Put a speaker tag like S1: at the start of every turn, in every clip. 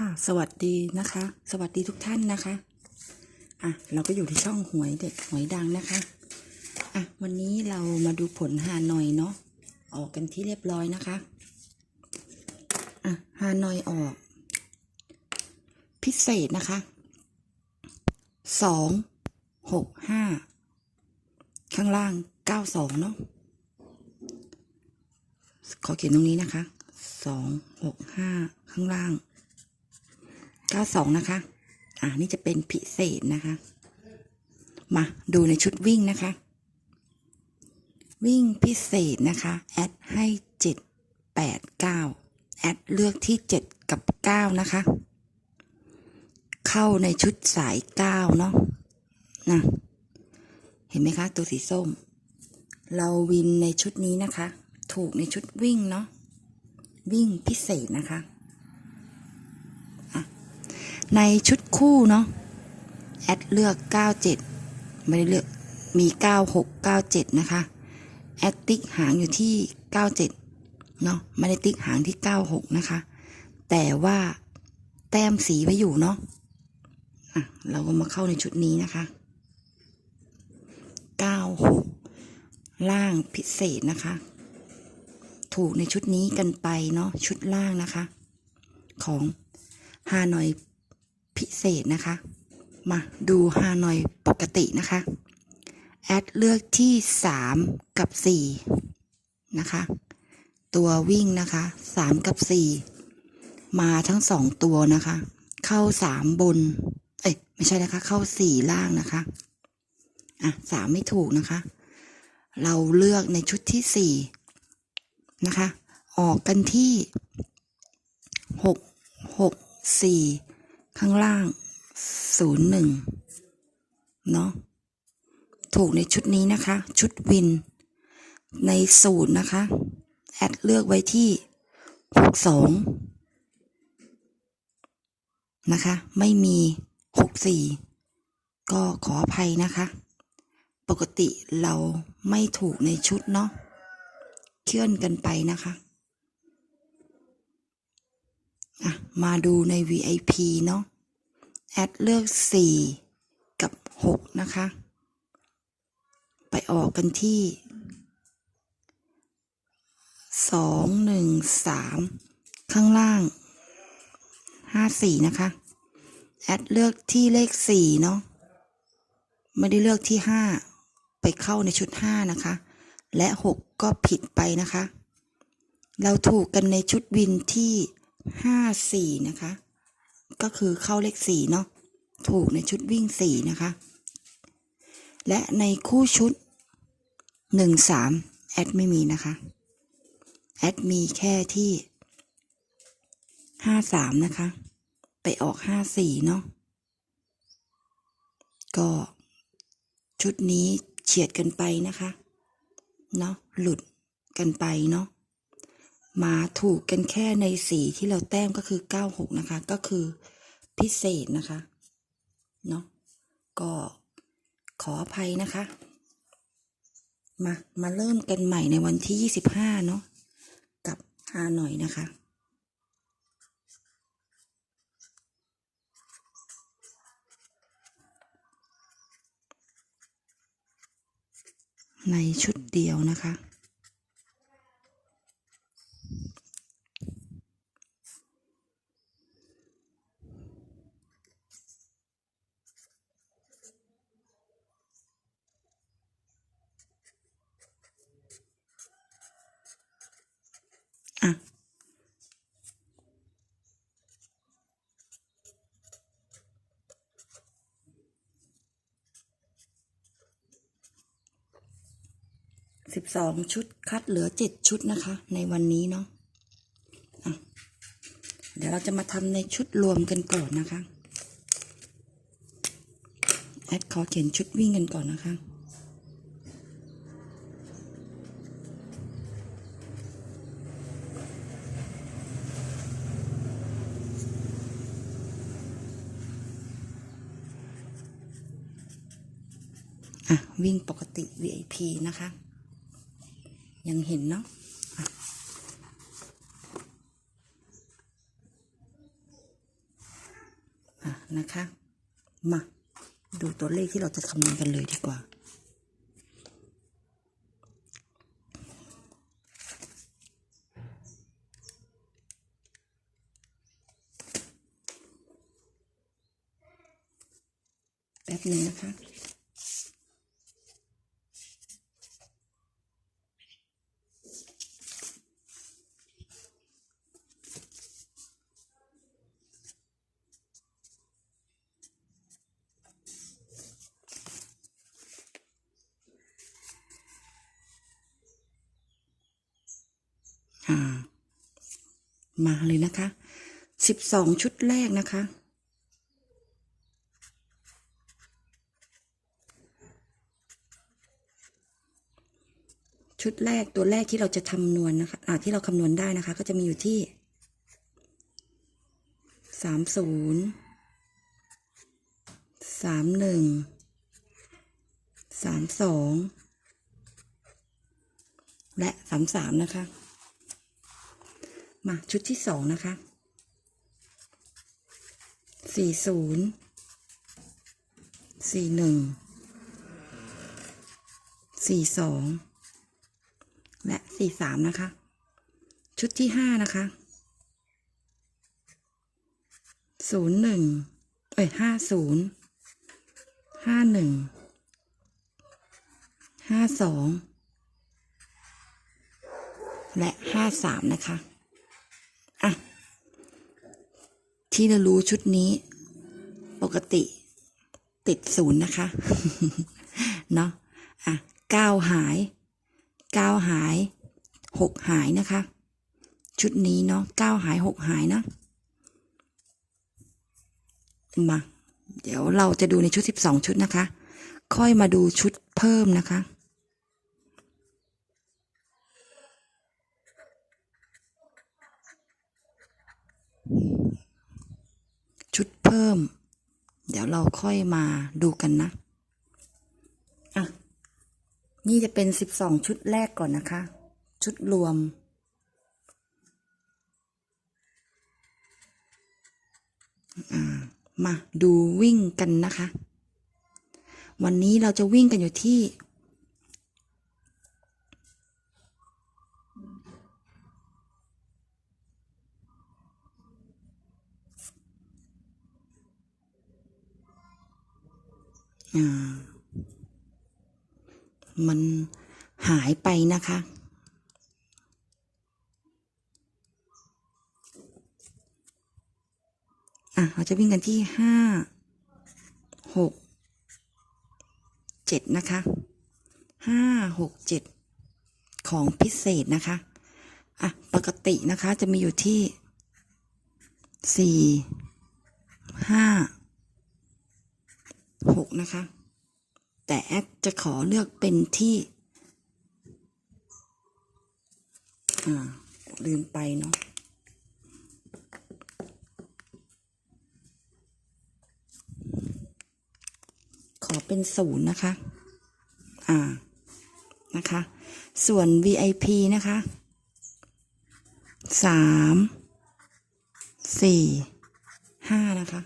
S1: ค่ะสวัสดีนะคะ สวัสดีทุกท่านนะคะ อะ เราก็อยู่ที่ช่องหวยเด็กหวยดังนะคะ อะ วันนี้เรามาดูผลฮานอยเนาะ ออกกันที่เรียบร้อยนะคะ อะฮานอยออก พิเศษนะคะสองหกห้าข้างล่างเก้าสองเนาะ ขอเขียนตรงนี้นะคะสองหกห้าข้างล่าง ก้าสองนะคะ อ่านี่จะเป็นพิเศษนะคะ มาดูในชุดวิ่งนะคะ วิ่งพิเศษนะคะ แอดให้เจ็ดแปดเก้าแอดเลือกที่เจ็ดกับเก้านะคะ เข้าในชุดสายเก้าเนาะนะเห็นไหมคะ ตัวสีส้ม เราวินในชุดนี้นะคะ ถูกในชุดวิ่งเนาะวิ่งพิเศษนะคะ ในชุดคู่เนาะแอดเลือก 97 ไม่ได้เลือกมี 96 97 นะคะ แอดติ๊กหางอยู่ที่ 97 เนาะไม่ได้ติ๊กหางที่ 96 นะคะ แต่ว่าแต้มสีไว้อยู่เนาะอะเราก็มาเข้าในชุดนี้นะคะ 96 ล่างพิเศษนะคะ ถูกในชุดนี้กันไปเนาะชุดล่างนะคะ ของฮานอย พิเศษนะคะ มาดูฮานอยปกตินะคะ แอดเลือกที่ 3 กับ 4 นะคะ ตัววิ่งนะคะ 3 กับ 4 มาทั้ง 2 ตัวนะคะ เข้า 3 บน เอ้ยไม่ใช่นะคะ เข้า 4 ล่างนะคะ อะ3ไม่ถูกนะคะ เราเลือกในชุดที่ 4 นะคะ ออกกันที่ 6 6 4 ข้างล่างศูนย์หนึ่งเนาะถูกในชุดนี้นะคะ ชุดวิน ในสูตรนะคะ แอดเลือกไว้ที่หกสองนะคะ ไม่มีหกสี่ก็ขออภัยนะคะ ปกติเราไม่ถูกในชุดเนาะเคลื่อนกันไปนะคะ อะมาดูใน VIP เนาะแอดเลือก 4 กับ 6 นะคะ ไปออกกันที่ 2 1 3 ข้างล่าง 5 4 นะคะ แอดเลือกที่เลข 4 เนาะไม่ได้เลือกที่ 5 ไปเข้าในชุด 5 นะคะ และ 6 ก็ผิดไปนะคะ เราถูกกันในชุดวินที่ 5 4นะคะ ก็คือเข้าเลขสี่เนาะถูกในชุดวิ่งสี่นะคะ และในคู่ชุดหนึ่งสามแอดไม่มีนะคะแอดมีแค่ที่ห้าสามนะคะ ไปออกห้าสี่เนาะก็ชุดนี้เฉียดกันไปนะคะ เนาะหลุดกันไปเนาะ มาถูกกันแค่ในสีที่เราแต้มก็คือ96นะคะ ก็คือพิเศษนะคะเนาะก็ขออภัยนะคะ มามาเริ่มกันใหม่ในวันที่25เนาะกับฮาหน่อยนะคะในชุดเดียวนะคะอะ สิบสองชุดคัดเหลือเจ็ดชุดนะคะ ในวันนี้เนาะะเดี๋ยวเราจะมาทำในชุดรวมกันก่อนนะคะ แอดขอเขียนชุดวิ่งกันก่อนนะคะอะ วิ่งปกติ VIP นะคะ ยังเห็นเนาะอะนะคะ มา ดูตัวเลขที่เราจะคำนวณกันเลยดีกว่า แป๊บนึงนะคะ มาเลยนะคะสิบสองชุดแรกนะคะ ชุดแรกตัวแรกที่เราจะคำนวณนะคะอ่าที่เราคำนวณได้นะคะ ก็จะมีอยู่ที่สามศูนย์สามหนึ่งสามสองและสามสามนะคะ มาชุดที่สองนะคะสี่ศูนย์สี่หนึ่งสี่สองและสี่สามนะคะ ชุดที่ห้านะคะศูนย์หนึ่งเอ้ยห้าศูนย์ห้าหนึ่งห้าสองและห้าสามนะคะ ที่เรารู้ชุดนี้ ปกติติดศูนย์นะคะ เนาะอะเก้าหายเก้าหายหกหายนะคะ ชุดนี้เนาะเก้าหายหกหายนะ มา เดี๋ยวเราจะดูในชุดสิบสองชุดนะคะ ค่อยมาดูชุดเพิ่มนะคะชุดเพิ่ม เดี๋ยวเราค่อยมาดูกันนะ อะ นี่จะเป็นสิบสองชุดแรกก่อนนะคะ ชุดรวม มาดูวิ่งกันนะคะ วันนี้เราจะวิ่งกันอยู่ที่ มันหายไปนะคะ อะ เราจะวิ่งกันที่ห้าหกเจ็ดนะคะห้าหกเจ็ดของพิเศษนะคะ อะ ปกตินะคะจะมีอยู่ที่สี่ห้า หกนะคะ แต่แอดจะขอเลือกเป็นที่อ่าลืมไปเนาะขอเป็นศูนย์นะคะ อ่า นะคะ ส่วน VIP นะคะสามสี่ห้านะคะ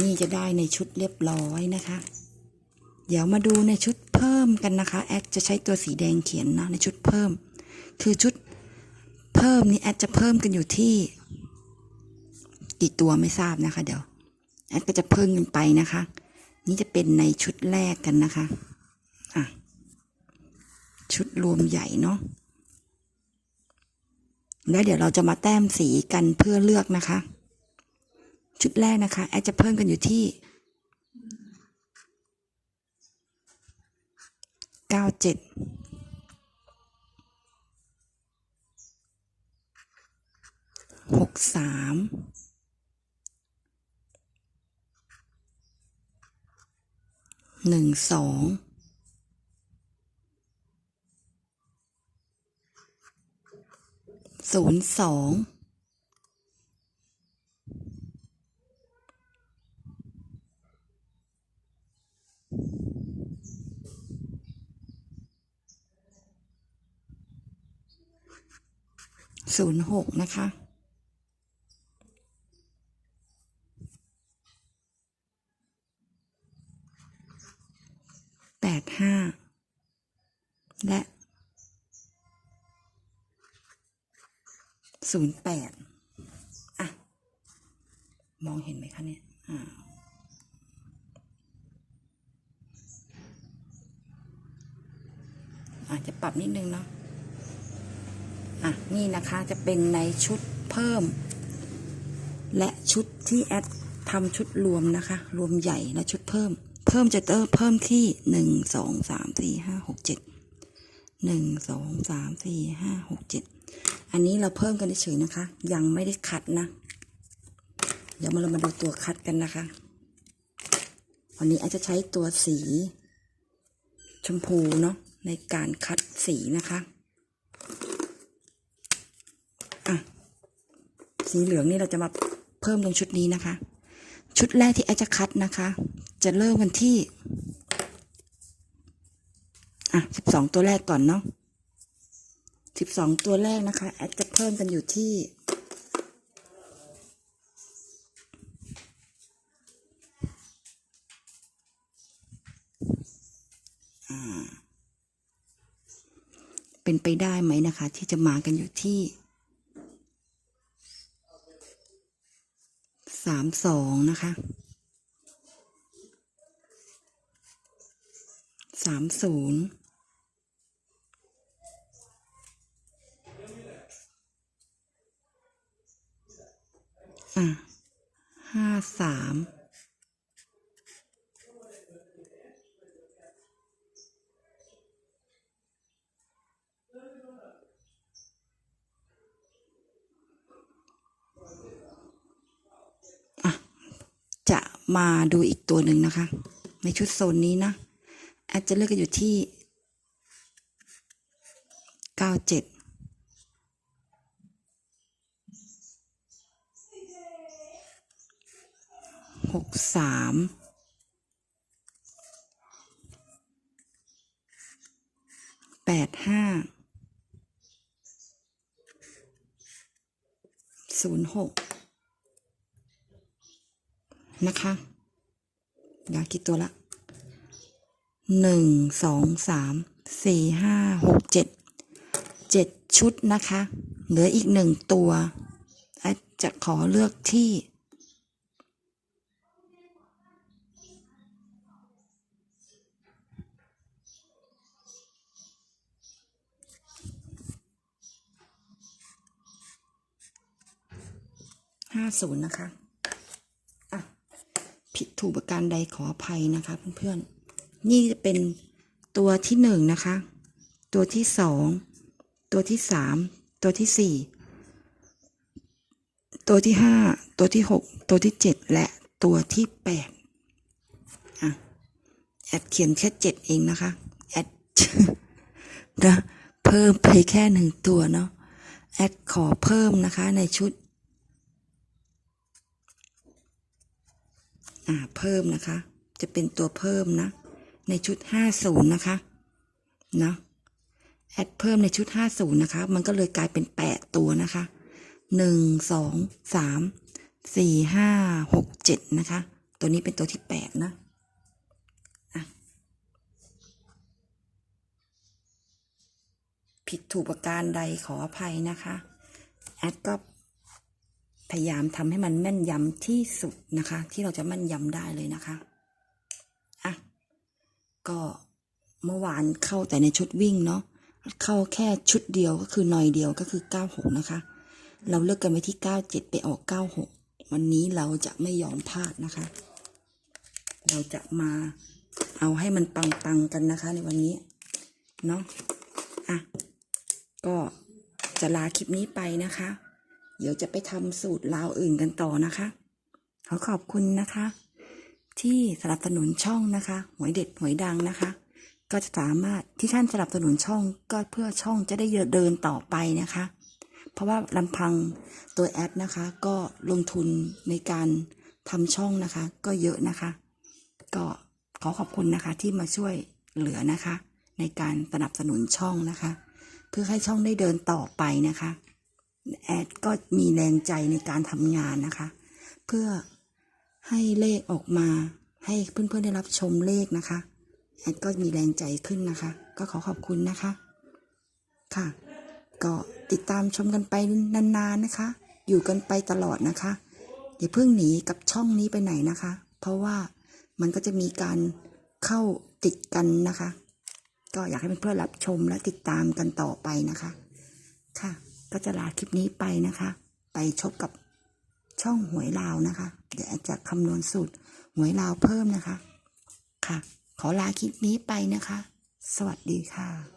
S1: นี่จะได้ในชุดเรียบร้อยนะคะ เดี๋ยวมาดูในชุดเพิ่มกันนะคะ แอดจะใช้ตัวสีแดงเขียนนะในชุดเพิ่ม คือชุดเพิ่มนี่แอดจะเพิ่มกันอยู่ที่กี่ตัวไม่ทราบนะคะ เดี๋ยวแอดก็จะเพิ่มกันไปนะคะ นี่จะเป็นในชุดแรกกันนะคะอะชุดรวมใหญ่เนาะแล้วเดี๋ยวเราจะมาแต้มสีกันเพื่อเลือกนะคะ ชุดแรกนะคะ แอดจะเพิ่มกันอยู่ที่เก้าเจ็ดหกสามหนึ่งสองศูนย์สอง ศูนย์หกนะคะ แปดห้า และศูนย์แปดอะ มองเห็นไหมคะเนี่ย อ่าอาจจะปรับนิดนึงเนาะ อะนี่นะคะจะเป็นในชุดเพิ่ม และชุดที่แอดทำชุดรวมนะคะ รวมใหญ่และชุดเพิ่ม เพิ่มจะเตอร์เพิ่มที่หนึ่งสองสามสี่ห้าหกเจ็ดหนึ่งสองสามสี่ห้าหกเจ็ดอันนี้เราเพิ่มกันเฉยนะคะ ยังไม่ได้คัดนะ เดี๋ยวมาเรามาดูตัวคัดกันนะคะ วันนี้อาจจะใช้ตัวสี ชมพูเนาะในการคัดสีนะคะ สีเหลืองนี่เราจะมาเพิ่มตรงชุดนี้นะคะ ชุดแรกที่แอดจะคัดนะคะ จะเริ่มกันที่อะสิบสองตัวแรกก่อนเนาะสิบสองตัวแรกนะคะแอดจะเพิ่มกันอยู่ที่เป็นไปได้ไหมนะคะ ที่จะมากันอยู่ที่ สามสองนะคะสามศูนย์อะห้าสามจะ มาดูอีกตัวหนึ่งนะคะ ในชุดโซนนี้นะแอาจจะเลือกกันอยู่ที่เก้าเจ็ดหกสามแปดห้าศูนย์หก นะคะอยากกี่ตัวละหนึ่งสองสามสี่ห้าหกเจ็ดเจ็ดชุดนะคะ เหลืออีกหนึ่งตัวจจะขอเลือกที่ห้าศูนย์นะคะ ผิดถูกประการใดขออภัยนะคะเพื่อนๆนี่จะเป็นตัวที่หนึ่งนะคะ ตัวที่สองตัวที่สามตัวที่สี่ตัวที่ห้าตัวที่หกตัวที่เจ็ดและตัวที่แปดอะแอดเขียนแค่เจ็ดเองนะคะแอดนะเพิ่มไปแค่หนึ่งตัวเนาะแอดขอเพิ่มนะคะในชุด อ่าเพิ่มนะคะ จะเป็นตัวเพิ่มนะ ในชุดห้าศูนย์นะคะเนะแอดเพิ่มในชุดห้าศูนย์นะคะ มันก็เลยกลายเป็นแปดตัวนะคะหนึ่งสองสามสี่ห้าหกเจ็ดนะคะ ตัวนี้เป็นตัวที่แปดนะผิดถูกประการใดขออภัยนะคะ แอดก็ พยายามทำให้มันแม่นยำที่สุดนะคะ ที่เราจะแม่นยำได้เลยนะคะอะก็เมื่อวานเข้าแต่ในชุดวิ่งเนาะเข้าแค่ชุดเดียวก็คือหน่อยเดียวก็คือเก้าหกนะคะ เราเลือกกันไว้ที่เก้าเจ็ดไปออกเก้าหกวันนี้เราจะไม่ยอมพลาดนะคะ เราจะมาเอาให้มันปังๆกันนะคะ ในวันนี้เนาะอะก็จะลาคลิปนี้ไปนะคะ ดี๋ยวจะไปทำสูตรลาวอื่นกันต่อนะคะ ขอขอบคุณนะคะ ที่สนับสนุนช่องนะคะหวยเด็ดหวยดังนะคะ ก็จะสามารถที่ท่านสนับสนุนช่องก็เพื่อช่องจะได้เดินต่อไปนะคะ เพราะว่าลำพังตัวแอดนะคะ ก็ลงทุนในการทำช่องนะคะ ก็เยอะนะคะ ก็ขอขอบคุณนะคะที่มาช่วยเหลือนะคะ ในการสนับสนุนช่องนะคะ เพื่อให้ช่องได้เดินต่อไปนะคะ แอดก็มีแรงใจในการทำงานนะคะ เพื่อให้เลขออกมา ให้เพื่อนๆได้รับชมเลขนะคะ แอดก็มีแรงใจขึ้นนะคะ ก็ขอขอบคุณนะคะ ค่ะ ก็ติดตามชมกันไปนานๆนะคะ อยู่กันไปตลอดนะคะ อย่าเพิ่งหนีกับช่องนี้ไปไหนนะคะ เพราะว่ามันก็จะมีการเข้าติดกันนะคะ ก็อยากให้เพื่อนๆรับชมและติดตามกันต่อไปนะคะ ค่ะ ก็จะลาคลิปนี้ไปนะคะ ไปชบกับช่องหวยลาวนะคะ เดี๋ยวจะคำนวณสูตรหวยลาวเพิ่มนะคะ ค่ะ ขอลาคลิปนี้ไปนะคะ สวัสดีค่ะ